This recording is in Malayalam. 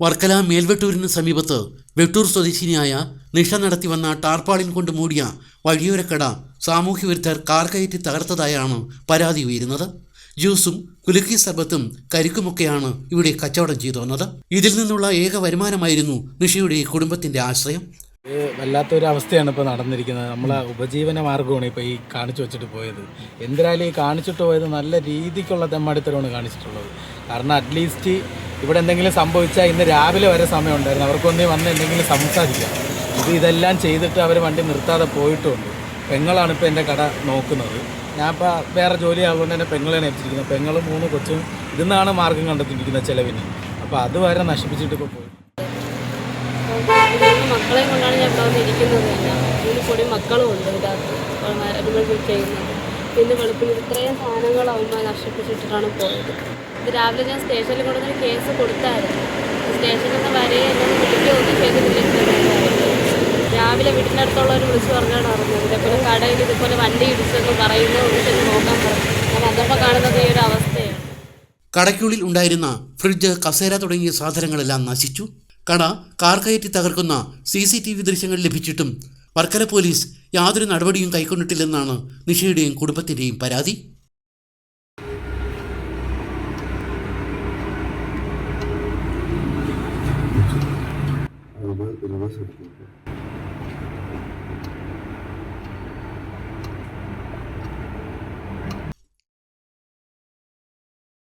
വർക്കല മേൽവെട്ടൂരിന് സമീപത്ത് വെട്ടൂർ സ്വദേശിനിയായ നിഷ നടത്തി വന്ന ടാർപ്പാളിൻ കൊണ്ട് മൂടിയ വഴിയോരക്കട സാമൂഹ്യ വിരുദ്ധർ കാർ കയറ്റി തകർത്തതായാണ് പരാതി ഉയരുന്നത്. ജ്യൂസും കുലുക്കി സർബത്തും കരിക്കുമൊക്കെയാണ് ഇവിടെ കച്ചവടം ചെയ്തു വന്നത്. ഇതിൽ നിന്നുള്ള ഏക വരുമാനമായിരുന്നു നിഷയുടെ കുടുംബത്തിന്റെ ആശ്രയം. വല്ലാത്തൊരവസ്ഥയാണ് ഇപ്പോൾ നടന്നിരിക്കുന്നത്. നമ്മളെ ഉപജീവന മാർഗമാണ് ഇപ്പോൾ ഈ കാണിച്ചു വെച്ചിട്ട് പോയത്. എന്തിനായാലും ഈ കാണിച്ചിട്ട് പോയത് നല്ല രീതിക്കുള്ള തെമ്മാടിത്തരമാണ് കാണിച്ചിട്ടുള്ളത്. കാരണം അറ്റ്ലീസ്റ്റ് ഇവിടെ എന്തെങ്കിലും സംഭവിച്ചാൽ ഇന്ന് രാവിലെ വരെ സമയമുണ്ടായിരുന്നു. അവർക്കൊന്നേ വന്ന് എന്തെങ്കിലും സംസാരിക്കാം. ഇത് ഇതെല്ലാം ചെയ്തിട്ട് അവർ വണ്ടി നിർത്താതെ പോയിട്ടുണ്ട്. പെങ്ങളാണ് ഇപ്പോൾ എന്റെ കട നോക്കുന്നത്. ഞാൻ ഇപ്പോൾ വേറെ ജോലി ആയതുകൊണ്ട് തന്നെ പെങ്ങളെയാണ് ഏൽപ്പിച്ചിരിക്കുന്നത്. പെങ്ങളും മൂന്ന് കൊച്ചും ഇതിന്നാണ് മാർഗം കണ്ടെത്തിയിരിക്കുന്നത് ചിലവിന്. അപ്പോൾ അതുവരെ നശിപ്പിച്ചിട്ട് ഇപ്പോൾ പോയി. മക്കളെ കൊണ്ടാണ് ഞാൻ ഇവിടെ തന്നെ. മൂന്ന് മക്കളും ഉണ്ട് ഇതിനകത്ത് പിന്നെ വെളുപ്പിന് ഇത്രയും സാധനങ്ങൾ അവന്മാർ പോയത്. രാവിലെ ഞാൻ സ്റ്റേഷനിൽ കൊണ്ടുവന്ന് കേസ് കൊടുത്തായിരുന്നു. സ്റ്റേഷനിൽ നിന്ന് വരെ എന്നെ വിളിക്കുകയൊന്നും ചെയ്തിട്ടില്ല രാവിലെ വീട്ടിന്റെ അടുത്തുള്ളവർ വിളിച്ച് പറഞ്ഞാണ് അറിഞ്ഞത്. ഇതേപോലെ കടയിൽ ഇതുപോലെ വണ്ടി ഇടിച്ചെന്ന് പറയുന്നു വിളിച്ചെന്ന് നോക്കാൻ പറഞ്ഞു. ഞാൻ അതപ്പോൾ കാണുന്നത് ഈ ഒരു അവസ്ഥയാണ്. കടയ്ക്കുള്ളിൽ ഉണ്ടായിരുന്ന ഫ്രിഡ്ജ് കസേര തുടങ്ങിയ സാധനങ്ങളെല്ലാം നശിച്ചു. കട കാർ കയറ്റി തകർക്കുന്ന സി സി ടി വി ദൃശ്യങ്ങൾ ലഭിച്ചിട്ടും വർക്കര പോലീസ് യാതൊരു നടപടിയും കൈക്കൊണ്ടിട്ടില്ലെന്നാണ് നിഷയുടെയും കുടുംബത്തിന്റെയും പരാതി. Beni nasıl öldürdü?